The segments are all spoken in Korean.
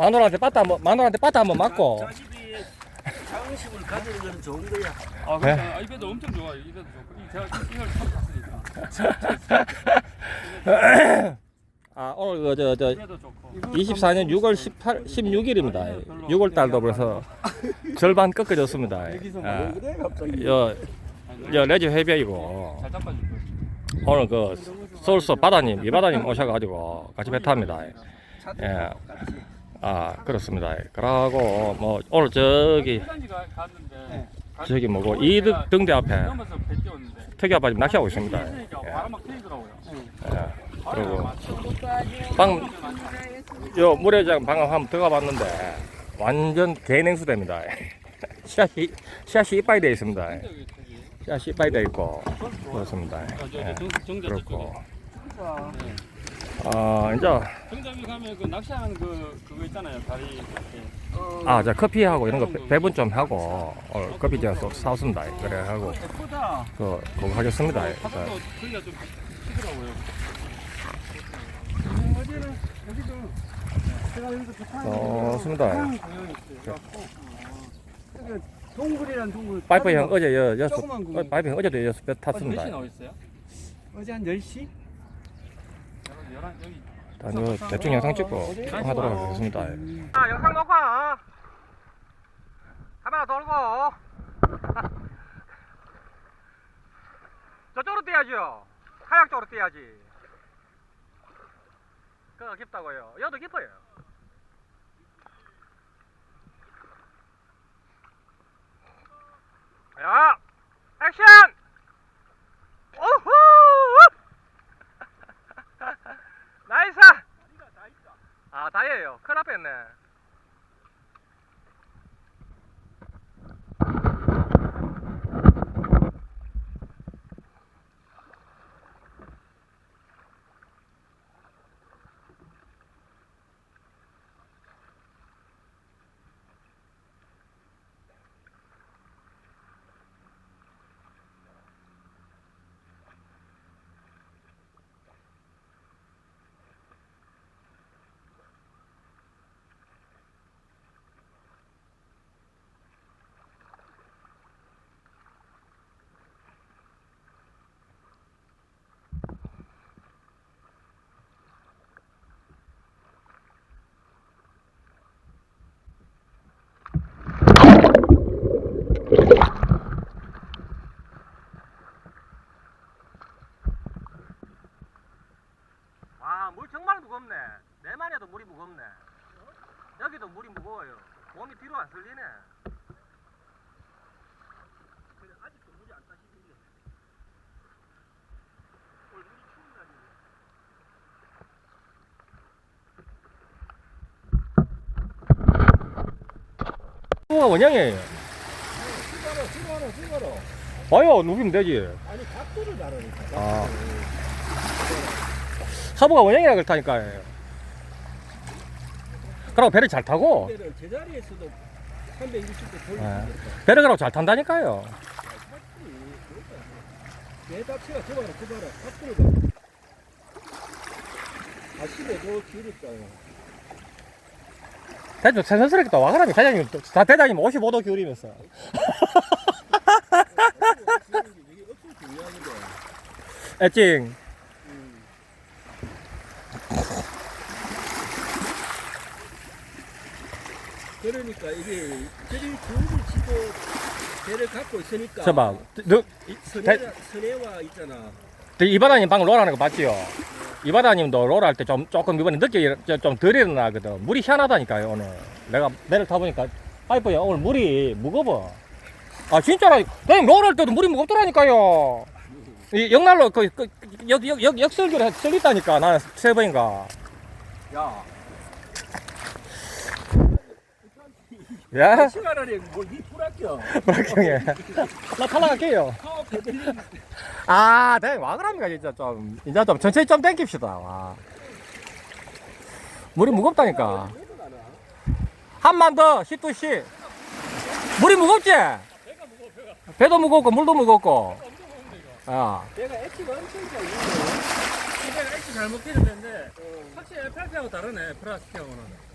마누라한테 빠따 한번 마누라한테 빠따 한번 맞고 자식이 자긍심을 가지는 건 좋은 거야. 아 그러니까 아, 이 배도 엄청 좋아. 이 배도 좋고 이 제가 이걸 처음 탔으니까. 아 오늘 그저저 좋고. 24년 6월 18 16일입니다. 6월 달도 벌써 절반 꺾어졌습니다. 여기서 아, 뭐 그래 갑자기. 여, 여 잡아줄 거예요. 오늘 그 서울서 바다님 이바다님 오셔가지고 같이 배 탑니다. 예. 아 그렇습니다. 그러고 뭐 오늘 저기 갔는데 저기 뭐고 이득 등대 앞에 넘어서. 특이 아빠님 낚시하고 있습니다. 예. 바람 막 트이더라고요. 예. 그리고 방금 요 물회장 방금 한번 들어가 봤는데 완전 개냉수됩니다. 씨앗이 씨앗이 이빠이 되어 있습니다. 씨앗이 이빠이 되어 있고 그렇습니다. 예. 정자 그렇고 네. 어 이제 정자비 가면 그 낚시하는 그 그거 있잖아요. 다리 이렇게. 아저 커피하고 이런 거 배- 배분 좀 하고 오늘 커피 제가 사- 사왔습니다. 그래 하고 예쁘다. 그 그거 하겠습니다. 좀. 어디는 여기도 제가 여기서 부탄 좋습니다. 동굴이란 동굴. 파이프 형 어제 여 조그만. 어, 파이프 형 어제도 여섯 배 탔습니다. 몇시 나와 있어요? 어제 한 10시? 열한 여기. 단요 대충 영상 찍고 하도록 하겠습니다. 아, 영상 녹화. 카메라 돌고. 저쪽으로 뛰어야죠. 카약 쪽으로 뛰어야지. 그거 깊다고요. 여도 깊어요. 야, 액션! 오후! 나이스! 아, 다예요. 큰일 날 뻔했네. 와, 물 정말 무겁네. 내만 해도 물이 무겁네. 여기도 물이 무거워요. 몸이 뒤로 안 쓸리네. 아직도 물이 안 따시는 게. 오늘 물이 추운 날이네. 뭐가 원양이에요. 찍어라, 찍어라, 찍어라. 봐요, 누비면 되지. 아니, 각도를 다르니까. 아. 사부가 원양이라 그렇다니까요. 그러고 배를 잘 타고, 배를 제자리에서도 360도 돌릴 네. 배를 그러고 잘 탄다니까요. 내 자체가 저봐라, 저봐라. 각도를 봐. 45도 기울였잖아. 대충 새삼스럽게 또 와가라니, 사장님, 또- 다 대장님 55도 기울이면서. 중요한데. 애찡. 그러니까 이게 저리 교육을 치고 배를 갖고 있으니까 저 봐. 너, 선해, 선해와 있잖아 이 바다님 방금 롤하는 거 봤지요? 이 바다님도 롤할 때 좀 조금 이번에 늦게 일- 저- 좀덜 일어나거든. 물이 희한하다니까요, 오늘. 내가 배를 타보니까 파이프야, 오늘 물이 무거워. 아, 진짜라. 그냥 롤할 때도 물이 무겁더라니까요. 이 역날로 그, 그, 역, 역, 역, 역설교를 설렸다니까, 나는 세 번인가. 야 야, 시간을 뭘니 불학교 박형에. 나 탈락할게요. 아, 네, 와 그럽니까, 진짜 좀. 이제 좀 천천히 좀 땡깁시다, 와. 물이 무겁다니까. 한 만 더, 시투씨. 물이 무겁지? 배도 무겁고, 물도 무겁고. 아, 내가 액티가 엄청 잘 있네 이게 액시 잘 먹기는 되는데 확실히 FRP하고 다르네 플라스틱하고는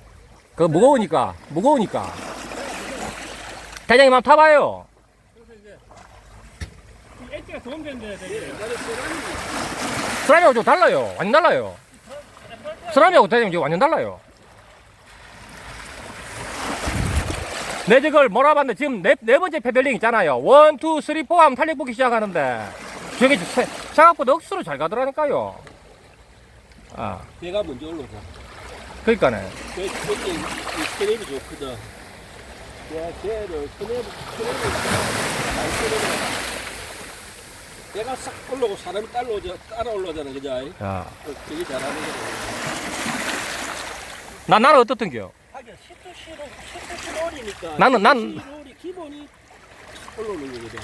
그 무거우니까 무거우니까. 대장님 한번 타봐요. 엣지가 도움 되는데 되게 쓰라미하고 좀 달라요. 완전 달라요. 쓰라미하고 대장님 지금 완전 달라요. 내 저걸 몰아봤는데 지금 네, 네 번째 페달링 있잖아요. 원, 투, 쓰리, 포 하면 탄력 보기 시작하는데. 저게 세- 생각보다 억수로 잘 가더라니까요. 아. 배가 먼저 올라가. 그러니까네 배가 싹 올라오고 사람이 따라 오자, 따라 올라오잖아, 그죠? 야. 그, 되게 잘하는. 나 나는 어떻던겨 하긴 10도 15, 10도 15이니까. 나는- 난- 15이 기본이 올라오는 거거든.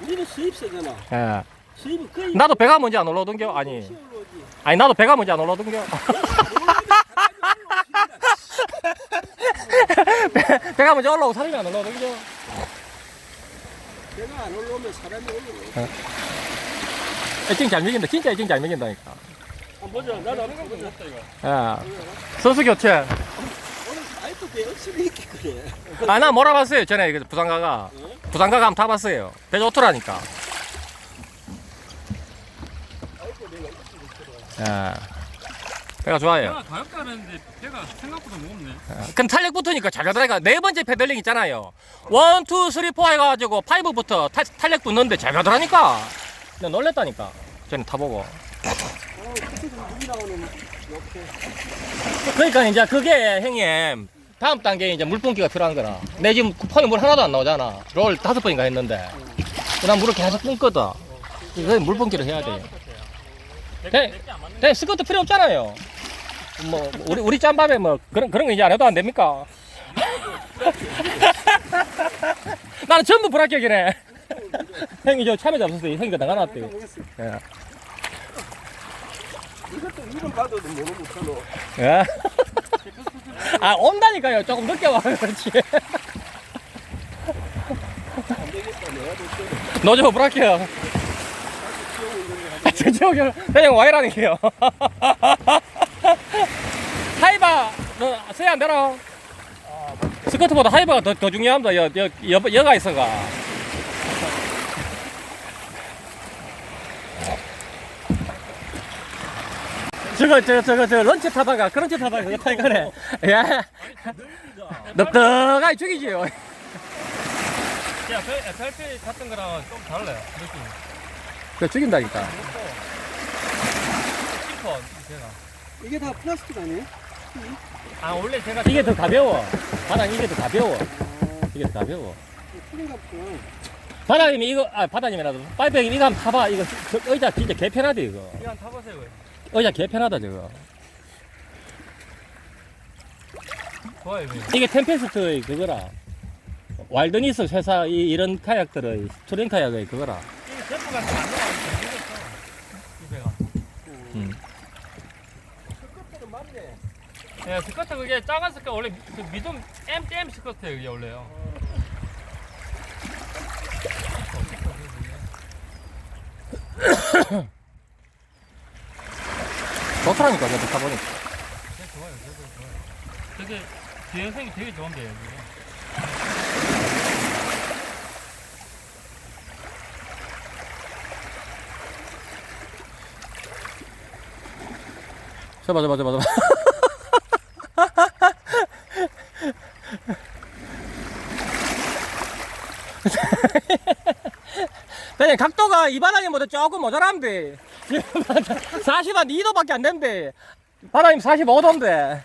우리는 수입세잖아. 예. 수입은 거의 나도 배가 먼저 안 올라오던겨 아니. 아니 나도 배가 먼저 안 올라오던겨 배- 배가 먼저 올라오고 사람이 안 올라오던겨 배가 안 올라오면 사람이 올라오고. 애증 잘 먹인다 진짜 애증 잘 먹인다니까 한번 보자. 나도 한번 생각보다 보자. 이거 예. 선수 교체 오늘 아이도 배 없으니까 그래. 아 나 몰아봤어요 전에 그 부산 가가 부산 가가 한번 타봤어요 배 좋더라니까 예. 배가 좋아요. 가볍다 그랬는데 배가 생각보다 무겁네. 근 탄력 붙으니까 잘 가더라니까 네 번째 페달링 있잖아요. 원, 투, 쓰리, 포 해가지고 파이브부터 타- 탄력 붙는데 잘 가더라니까. 내가 놀랬다니까. 전에 타보고. 그러니까 이제 그게 형님 다음 단계에 이제 물뿜기가 필요한 거라. 내 지금 폰에 물 하나도 안 나오잖아. 롤 다섯 번인가 했는데. 난 물을 계속 뿜거든. 그래서 물뿜기를 해야 돼. 네. 네, 스커트 필요 없잖아요 뭐 우리 우리 짬밥에 뭐 그런 그런 거 이제 안 해도 안 됩니까? 나는 전부 불합격이네. 형이 저 참여 잡았어요. 형이 거 나가놨대요. 예. 이것도 이름 봐도도 모르 못하노. 예. 아 온다니까요. 조금 늦게 와 그렇지. 안 되겠다. 내가 볼때 노조 불합격. 저쪽이 그냥 와이라니까요. 너 써야 안 되나? 스커트보다 하이바가 더, 더 중요합니다. 여, 여, 여, 여가 있어가. 저거 저 저거 저 런치 타다가 크런치 타다가 그거 타니까네 예 넙떡하게 죽이지요 야 FRP 같은 거랑 좀 달라요 느낌이 그 죽인다니까 이게 다 플라스틱 아니에요? 아 원래 제가 이게 더 가벼워. 바닥 이게 더 가벼워. 이게 더 가벼워. 풀린 같구나. 바다님이 이거 아 바다님이라도 파이프 형님 이거 한번 타봐. 이거 저 의자 진짜 개 편하다 이거. 이거 한 타보세요. 의자 개 편하다 저거. 좋아요 이거. 이게 템페스트의 그거라. 왈드니스 회사 이, 이런 카약들의 투링 카약의 그거라. 이 제프가 안 나와요 이 배가 음. 스커트는 맞네. 예, 스커트 그게 작은 스커트 원래 그 미좀 M M 스커트 이게 원래요. 좋더라니까 저도 타보니까 되게 좋아요, 되게 좋아요. 되게 뒤현생이 되게 좋은데요. 이게. 저봐 저봐 저봐 각도가 이 바닥님보다 조금 모자란데. 40한 2도밖에 안 된대. 바닥님 45도인데.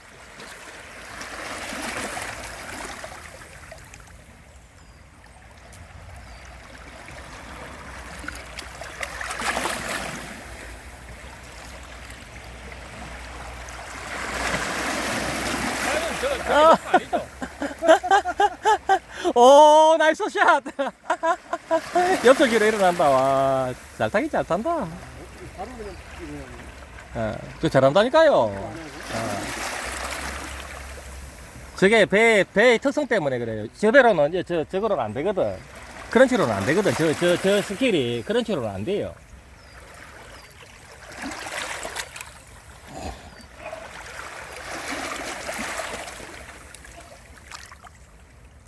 저는 저 아. 오 나이스 샷 옆쪽으로 일어난다 와 잘 타긴 잘 탄다. 바로 그냥 그냥 예, 저 잘한다니까요. 어. 저게 배, 배의 특성 때문에 그래요. 저 배로는 저, 저거로는 안 되거든. 그런 식으로는 안 되거든. 저, 저, 저 스킬이 그런 식으로는 안 돼요.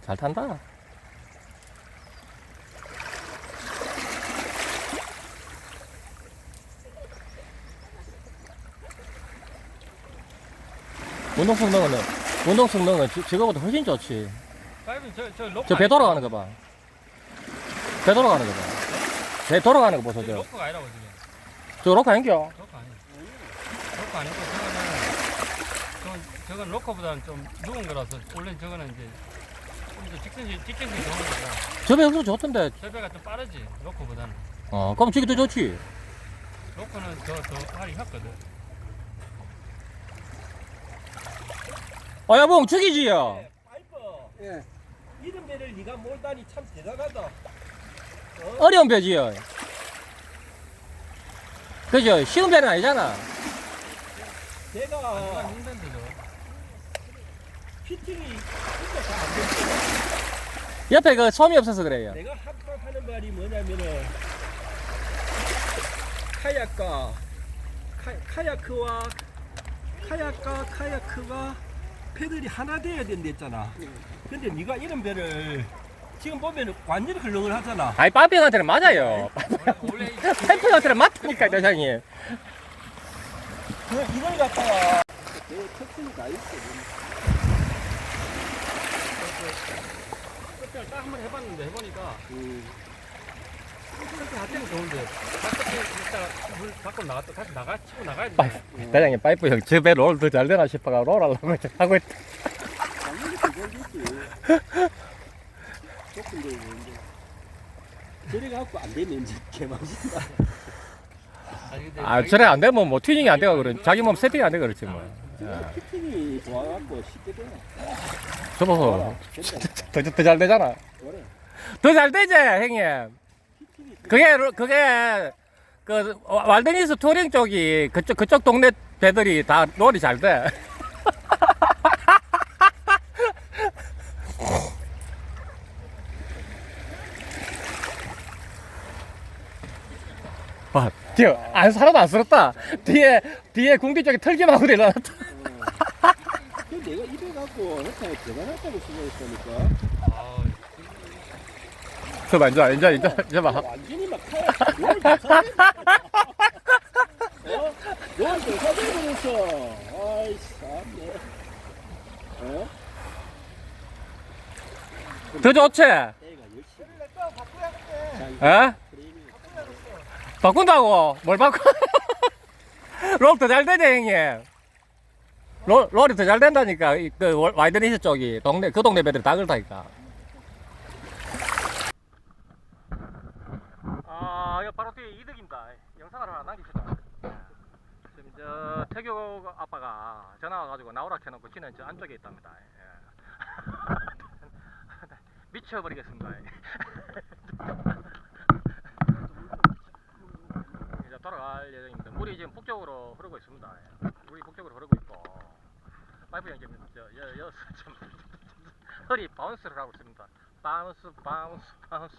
잘 탄다. 운동 성능은 운동 성능은 지- 저거보다 훨씬 좋지. 파이브 저저 로커 저 배 돌아가는 거 봐. 배 돌아가는 거 봐. 배 돌아가는 거 보소 저 저. 로커가 아니라고 지금 저 로카 행겨. 로커 아니에요 로커 아니고 저거는 저건, 저건 로커보다는 좀 누운 거라서 원래 저거는 이제 좀더 직선시 직경이 좋은 거고 저배 엄청 좋던데. 저 배가 좀 빠르지 로커보다는 어, 그럼 저기 더 좋지. 로커는 더더 할이 혔거든 어, 야봉 죽이지요. 파이프. 예. 이런 배를 네가 몰다니 참 대단하다. 어려운 배지요. 그죠? 쉬운 배는 아니잖아. 아, 힘든데 저 피팅이 진짜 잘안 됐어. 옆에 그 솜이 없어서 그래요. 내가 항상 하는 말이 뭐냐면은 카약과 카, 카야크와 카약과 카야크가 패들이 하나 돼야 된다 했잖아. 근데 네가 이런 배를 지금 보면 완전히 흘렁을 하잖아. 아이, 빠삐한테는 맞아요. 원래 이- 템프한테는 맞다니까, 대장님. 그 이걸 갖다가 그 특징이 다 있어. 커피를 딱한번 해봤는데 해보니까 음. 대장님, 파이프 형, 저배롤더잘 되나 싶어가 롤 하려고 하고 있다. 저래 안 되면 아, 저래 안 되면 뭐 튜닝이 안 돼가 그런, 자기 몸 세팅이 안 돼 그렇지 뭐. 지금 피팅이 좋아갖고 쉽게 돼. 저 보소. 된다. 더잘 되잖아. 그래. 더 잘 되지, 형님. 그게, 로- 그게, 그, 왈데니스 투링 쪽이, 그쪽, 그쪽 동네 배들이 다 롤이 잘 돼. 와, 저, 안, 사람도 안 쓸었다. 뒤에, 뒤에 궁디 쪽에 털기만 하고 일어났다. 그 내가 입에 갖고 이렇게 대단하다고 생각했으니까 아, 저 봐, 이제, 이제, 이제, 이제 봐. 완전히 막 타야 뭘 대사돼 어? 뭘 대사돼 버렸어 아이 참네 어? 더 좋지? 내가 열심히 자, 에? 프레임이 바꾼다고? 뭘 바꿔? 롤 더 잘 되지, 형님. 롤, 롤이 더 잘 된다니까. 이, 그, 월- 와이드니스 쪽이. 동네, 그 동네 배들이 다 그렇다니까. 아, 이거 바로 뒤에 이득입니다. 영상을 하나 남깁시다. 지금 저, 태교 아빠가 전화 와가지고 나오라 켜놓고 지는 저 안쪽에 있답니다. 예. 미쳐버리겠습니다. 이제 돌아갈 예정입니다. 물이 지금 북쪽으로 흐르고 있습니다. 예. 물이 북쪽으로 흐르고 있고 파이프 형 지금 저 여, 여, 좀 허리 바운스를 하고 있습니다. 바운스 바운스 바운스.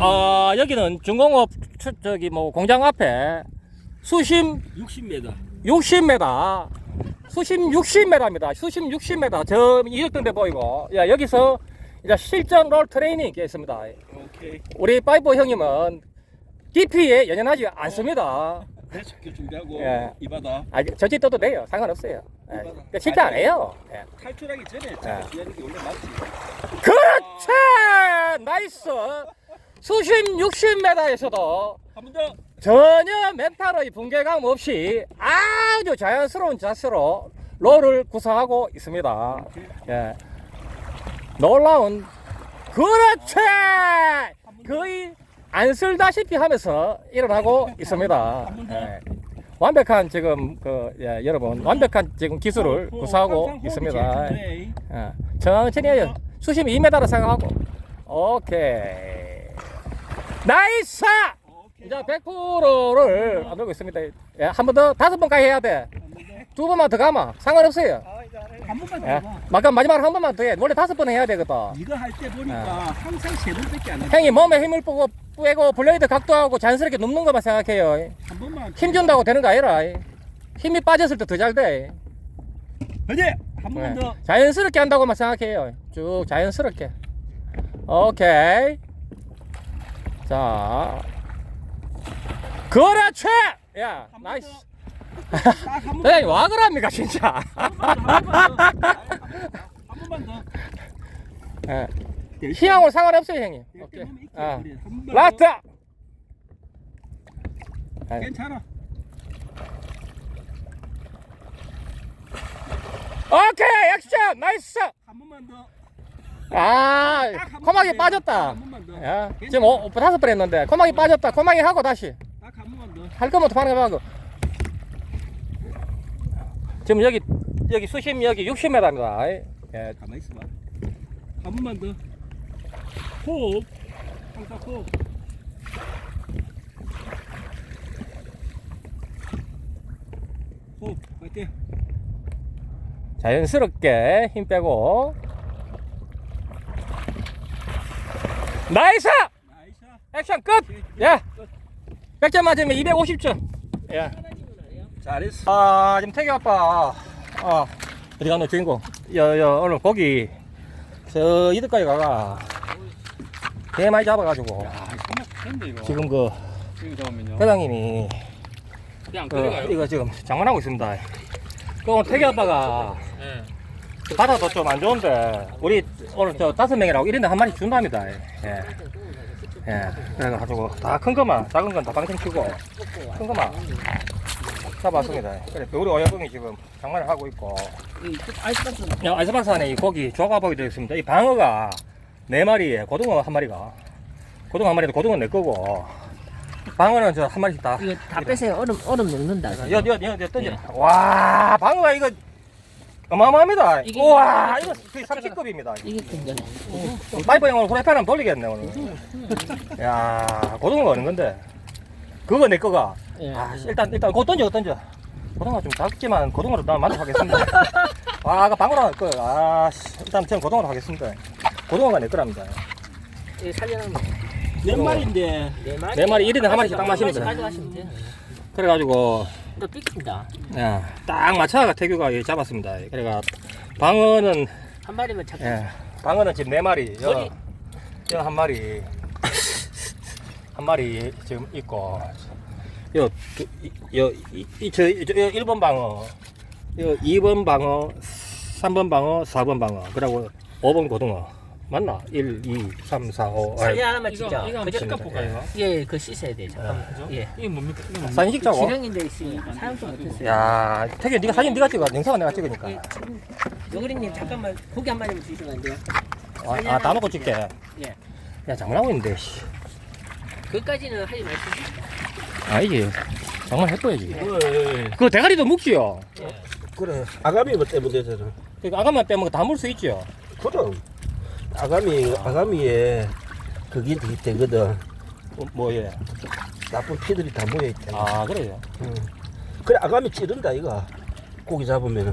어 여기는 중공업 추- 저기 뭐 공장 앞에 수심 60m 60m 수심 60m입니다. 수심 60m 저 이적등대 보이고 야 여기서 이제 실전 롤 트레이닝 있겠습니다. 오케이 우리 파이브 형님은 깊이에 연연하지 않습니다. 배속기 준비하고 예. 이 바다 아, 저지 떠도 돼요. 상관없어요. 예. 그러니까 실패 안 해요. 예. 탈출하기 전에 잘 준비하는 게 원래 맞지 그렇지! 나이스! 수심 60m에서도 한번더 전혀 멘탈의 붕괴감 없이 아주 자연스러운 자세로 롤을 구사하고 있습니다. 예. 놀라운, 그렇지! 거의 안 쓸다시피 하면서 일어나고 있습니다. 예. 완벽한 지금 그 예, 여러분 완벽한 지금 기술을 구사하고 있습니다. 예. 천천히. 수심 2m라 생각하고. 오케이. 나이스! 이제 100%를 안 들고 있습니다. 예, 한 번 더, 다섯 번까지 해야 돼. 두 번만 더 가마. 상관없어요. 한 번만 더 예. 해봐 마지막으로 한 번만 더 해. 원래 다섯 번 해야 되거든. 이거 할 때 보니까 아. 항상 세 번밖에 안 하지 형이 몸에 힘을 빼고, 빼고 블레이드 각도하고 자연스럽게 눕는 것만 생각해요. 한 번만 힘 준다고 되는 거 아니라. 힘이 빠졌을 때 더 잘 돼. 어디 한 번만 네. 더. 자연스럽게 한다고만 생각해요. 쭉 자연스럽게. 오케이. 자. 그렇지! 야, 한 나이스. 더. 와 그럽니까, 진짜. 한 번만 더. 한 번만 더. 예. 희양은 상관없어요, 형님. 될 오케이. 아. 라스트! 괜찮아. 오케이, 액션! 나이스! 한 번만 더. 아, 코막이 더. 빠졌다. 야, 지금 오, 다섯 번 했는데, 코막이 빠졌다. 코막이 하고 다시. 할 거면 또 하는 거 하고. 지금 여기, 여기 수심 여기 60m입니다. 예. 가만히 있어봐. 한 번만 더. 호흡. 항상 호흡. 호흡. 화이팅. 자연스럽게 힘 빼고. 나이스! 액션 끝! 예. 100점 맞으면 250점. 예. 잘했어. 아, 지금 태기 아빠. 아, 어디 갔노, 주인공? 여, 여, 오늘 고기, 저, 이득까지 가가. 개 많이 잡아가지고. 야 정말 큰데 이거 지금 그, 이거 잡으면요 회장님이, 그냥 그, 이거 지금 장만하고 있습니다. 그 오늘 태기 아빠가, 예. 그 바다도 좀 안 좋은데, 우리 오늘 저 다섯 명이라고 1인당 한 마리 준답니다. 예. 예. 그래가지고, 다 큰 거만, 작은 건 다 방생 치고, 큰 거만 잡았습니다. 그래, 우리 어여봉이 지금 장만을 하고 있고, 아이스박스 야, 아이스박스 안에 이 고기 조각박이 되어 있습니다. 이 방어가 네 마리에 고등어 한 마리가, 고등어 한 마리도 고등어 내 거고, 방어는 저 한 마리씩 다. 이거 다 빼세요. 얼음 얼음 녹는다. 여, 여, 여, 여, 던져. 와, 방어가 이거 어마어마합니다. 이게- 우와, 이거 거의 30급입니다. 이게 큰 거네. 파이프 형으로 후라이팬 한번 돌리겠네, 오늘. 야, 고등어가 어는 건데. 그거 내 거가. 예. 아, 씨, 일단, 일단, 그거 던져, 그거 던져. 고등어 좀 작지만, 고등어로 난 만족하겠습니다. 와, 아까 할 거. 아, 씨, 일단 저는 고등어로 하겠습니다. 고등어가 내 거랍니다. 이거 살려놓으면 몇 마리인데. 네 마리. 네 마리, 일인당 한 마리씩 딱 마시면 돼. 가져가시면 돼. 그래가지고, 또 삐친다. 야, 딱 맞춰가 태규가 이 잡았습니다. 그래가, 방어는, 한 마리만 잡. 예, 방어는 지금 네 마리. 여, 어디? 여한 마리. 한 마리 지금 있고, 요, 두, 이- 요, 이, 이, 저, 이- 저, 요 1번 방어, 요 2번 방어, 3번 방어, 4번 방어, 그리고 5번 고등어. 맞나? 1, 2, 3, 4, 5. 사진 하나만 이거 찍자. 이거 한번 그죠? 볼까 이거 예, 그 씻어야 돼. 잠깐만. 그죠? 예. 이게 뭡니까 이거 뭡니까 사진 찍자고? 지렁인데 있으니까 사용도 못했어요. 야, 태규 네가 사진 네가 찍어. 영상은 내가 찍으니까. 예, 여그리님 잠깐만 고기 한 마리만 주시면 안 돼요? 아, 아, 다 놓고 찍게. 예. 야, 장난하고 있는데, 씨. 그까지는 하지 마시고. 아니지. 장난 해봐야지. 그 대가리도 묵지요. 그래. 아가미 뭐 때문에 되잖아. 그 아가만 빼면 다 물 수 있지요. 그럼. 아가미, 아가미에 그게 되게 되거든. 뭐, 뭐 예. 나쁜 피들이 다 모여있다. 아, 그래요. 응. 그래, 아가미 찌른다, 이거. 고기 잡으면은.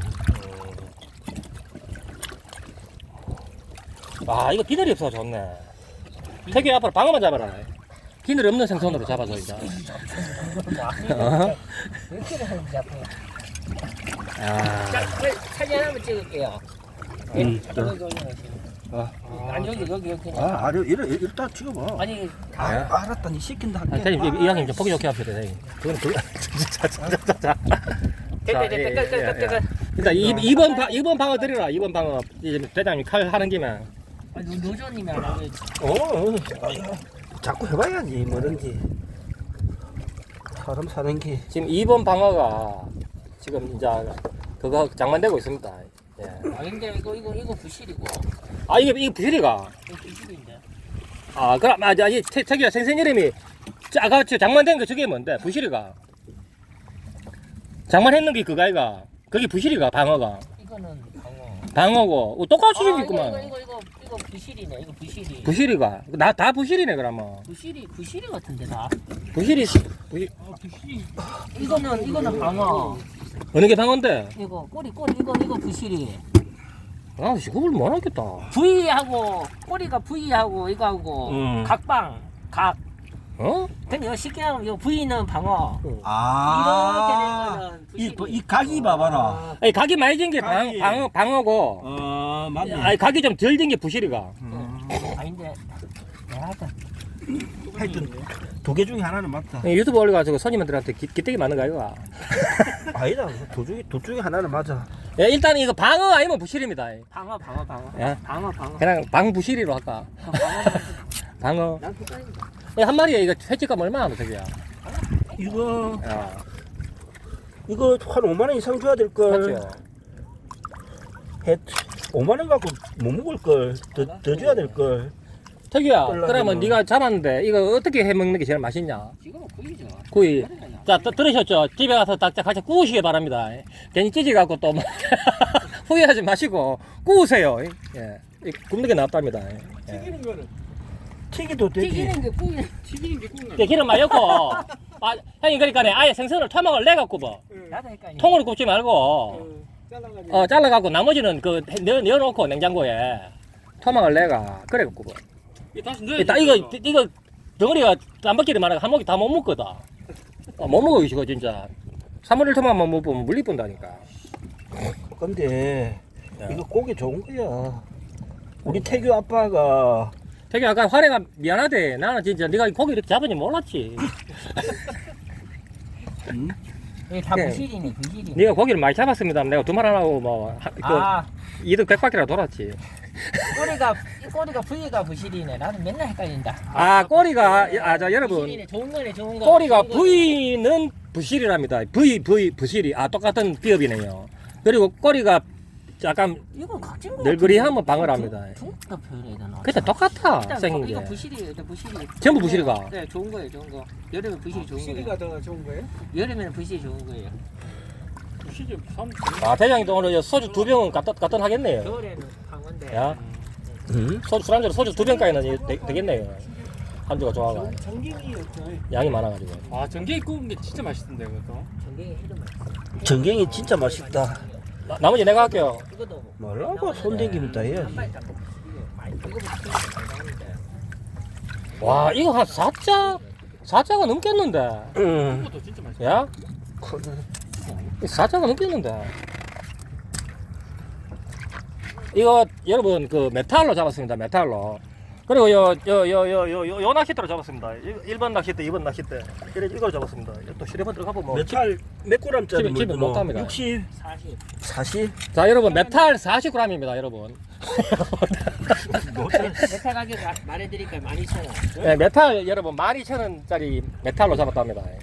아, 이거 비늘이 없어 좋네. 태규 앞으로 방어만 잡아라. 비늘 없는 생선으로 잡아서 이제. 어? 이렇게 하는지 앞으로. 아, 자, 사진 하나만 찍을게요. 예. 음, 여기 올라가시면. 아. 아니 여기 여기 여기. 아, 아니, 이래, 일단 찍어봐. 아니 아, 알았다, 니 시킨다. 아, 대장님, 이- 이왕님 좀 보기 좋게 합시다, 대장님. 그건 그, 자, 자, 자, 자, 자. 됐다 예, 됐다 예, 끝 예. 끝. 일단 이, 2번, 방, 2번 방어 드리라, 2번 방어. 대장님 칼 하는 김에. 아니 노조님이 안 하고 어, 어. 자꾸 해봐야지, 뭐든지. 사람 사는 게. 지금 2번 방어가 지금 이제 그거 장만되고 있습니다. 예. 아 근데 이거 이거 이거 부실이고 아, 이게, 이게 부실이가. 이거 부실인데. 아, 그럼, 아, 이 태, 태기야, 생선 이름이, 저 아까 저 장만된 거 저게 뭔데? 부실이가. 장만했는 게 그거 아이가. 그게 부실이가, 방어가. 이거는 방어. 방어고. 어, 똑같이 아, 이거 생겼구만. 이거 이거 이거 이거 부실이네. 이거 부실이. 부실이가. 나, 다 부실이네, 그러면. 부실이 부실이 같은데 다. 부실이, 부실, 이거는 이거는 방어. 어느 게 방어인데? 이거 꼬리 꼬리 이거 이거 부실이. 아, 구분 못 하겠다. V하고 꼬리가 V하고 이거하고 음. 각방 각. 어? 근데 이거 쉽게 하면 이거 부위는 방어. 아. 이렇게 되면은 이, 부실이. 이 각이 봐봐라. 아니 각이 많이 진게 방, 각이. 방, 방어고 어, 맞네. 아니 각이 좀덜진게 부실이가 음. 아닌데. 내가 하여튼 하여튼 두 개 중에 하나는 맞다. 유튜브 올려가지고 손님들한테 기, 기대기 많은 거 아이가 아니다. 두 중에 두 중에 하나는 맞아. 예, 일단 이거 방어 아니면 부실입니다 방어 방어 방어. 예? 방어 방어. 그냥 방부실이로 할까 방어. 방어 난 한 마리에 이거 횟집값 얼마나 하노 저기야 이거 야, 이거 한 5만 원 이상 줘야 될 걸. 맞죠? 해 5만 원 갖고 못 먹을 걸. 더, 더 줘야 될 걸. 올라가면. 그러면 네가 잡았는데 이거 어떻게 해 먹는 게 제일 맛있냐 지금은 구이죠. 구이 자 또 들으셨죠 집에 가서 딱 같이 구우시기 바랍니다 괜히 찌질갖고 또 막 후회하지 마시고 구우세요 예 이 굽는 게 낫답니다 예. 튀기는 거는 튀기도 되지. 튀기는 게 구이. 튀기는 게 굽는 예, 기름 많이 넣고. 아, 형이 그러니까 아예 생선을 토막을 내가 굽어. 나도 헷갈려. 통으로 굽지 말고. 잘라가지고. 어 잘라갖고 나머지는 그 넣어, 넣어놓고 냉장고에 토막을 내가 그래 굽어. 이거 다시 넣어야 이따 이거 이거. 덩어리가 땀박질이 많아 한 목이 다못 먹거든. 어, 못 먹어 이거 진짜. 3월 1 토막만 못 보면 물리 본다니까. 근데 야. 이거 고기 좋은 거야. 우리 태규 아빠가 되게 아까 화래가 미안하대 나는 진짜 네가 고기 이렇게 잡은지 몰랐지 음? 이게 다 네. 부실이네 부실이. 네가 고기를 많이 잡았습니다 내가 두 마리 하고 뭐 하- 그 아 이득 백바퀴라 돌았지 꼬리가 이 꼬리가 부위가 부실이네. 나는 맨날 헷갈린다. 아 꼬리가 아 자 여러분 부실이네. 좋은 거네 좋은 거. 꼬리가 좋은 거. 부위는 부실이랍니다. 부위, 부위, 부실이. 아, 똑같은 비업이네요. 그리고 꼬리가 약간 이거 각진 거. 널그리 하면 방어랍니다. 중국도 표현해야 되나? 그때 똑같아, 일단 생긴 이거 게. 부실이 일단 부실이. 전부 부실이가? 네, 좋은 거예요, 좋은 거. 여름에 부실이 좋은 거예요. 시리가 더 좋은 거예요? 여름에는 부실이 좋은 거예요. 시리 삼 아, 대장님도 오늘 소주 두 병은 갖다, 갖다 하겠네요. 겨울에는 강원데. 야, 음? 소주, 술안주로 소주 두 병까지는 되, 되겠네요. 한주가 좋아가. 전갱이 없죠 양이 많아가지고. 아 전갱이 구운 게 진짜 맛있던데 그것도 전갱이 해도 맛있어. 전갱이 진짜 맛있다. 나, 나머지 내가 할게요. 이것도 뭐라고 손 대기면 다 해야지. 한 발짝. 이거 많이 이거보다 잘 나오는데. 와, 이거 한 4자? 4자가 넘겠는데. 응. 그것도 진짜 맛있어 야? 그거는 4자가 넘겠는데. 이거 여러분 그 메탈로 잡았습니다. 메탈로. 그리고 요 요 요 요 요 요 요 낚싯대로 잡았습니다. 1번 낚싯대, 2번 낚싯대. 이래 이걸 잡았습니다. 또 시래번 들어가 보면 메탈 몇 그램짜리 집에- 집에 못 합니다. 60, 40. 40? 자, 여러분 메탈 40g입니다, 여러분. 메탈 가격 마- 말해드릴까요? 12,000원. 네, 메탈 여러분 12,000원짜리 메탈로 잡았답니다. 예.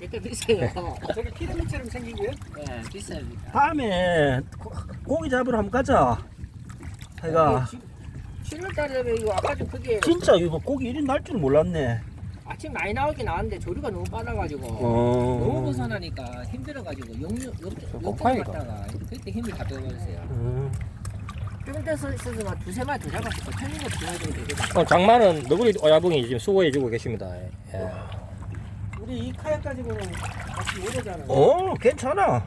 이렇게 비싸요. 저기 피라미처럼 생긴 게요? 네, 비싸요. 다음에 고- 고기 잡으러 한번 가자. 해가 7월달에 이거 아까 좀 그게 진짜 이거 고기 이리 날 줄 몰랐네. 아침 많이 나오긴 나왔는데 조류가 너무 빨라가지고 어. 너무 벗어나니까 힘들어가지고 영유 역대 kok파이가. 갔다가 그때 힘이 다 빼버렸어요. 음. 좀 돼서 있어서 두세 마리 더 잡았어. 편리가 비워야 되거든. 어, 장마는 너구리 오야붕이 지금 수고해주고 계십니다. 예. 우리 이 카약 가지고는 같이 못 오잖아 어, 괜찮아.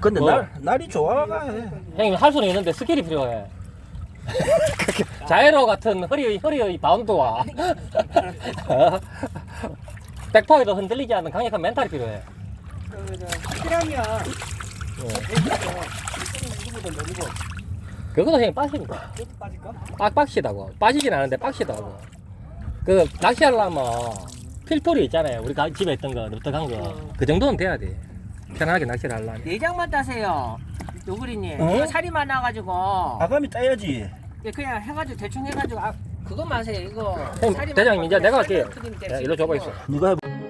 근데 뭐? 날 날이 좋아가 해. 형님 할 수는 있는데 스킬이 필요해. 자이로 같은 허리 허리의 바운드와 백파에도 흔들리지 않는 강력한 멘탈이 필요해. 형님 빠집니다. 그것도 빠질까? 빡빡시다고. 빠지진 않은데 빡시다고. 그 낚시하려면 필포리 있잖아요. 우리 가- 집에 있던 거, 르떡한 거. 그 정도는 돼야 돼. 편하게 낚시를 하려면. 내장만 따세요. 노구리님. 어? 이거 살이 많아가지고 아가미 따야지. 예, 그냥 해가지고 대충 해가지고 아 그것만 하세요. 이거 살이 대장님, 이제 내가 할게요. 야, 됐어요. 일로 줘봐 있어. 누가 해봐.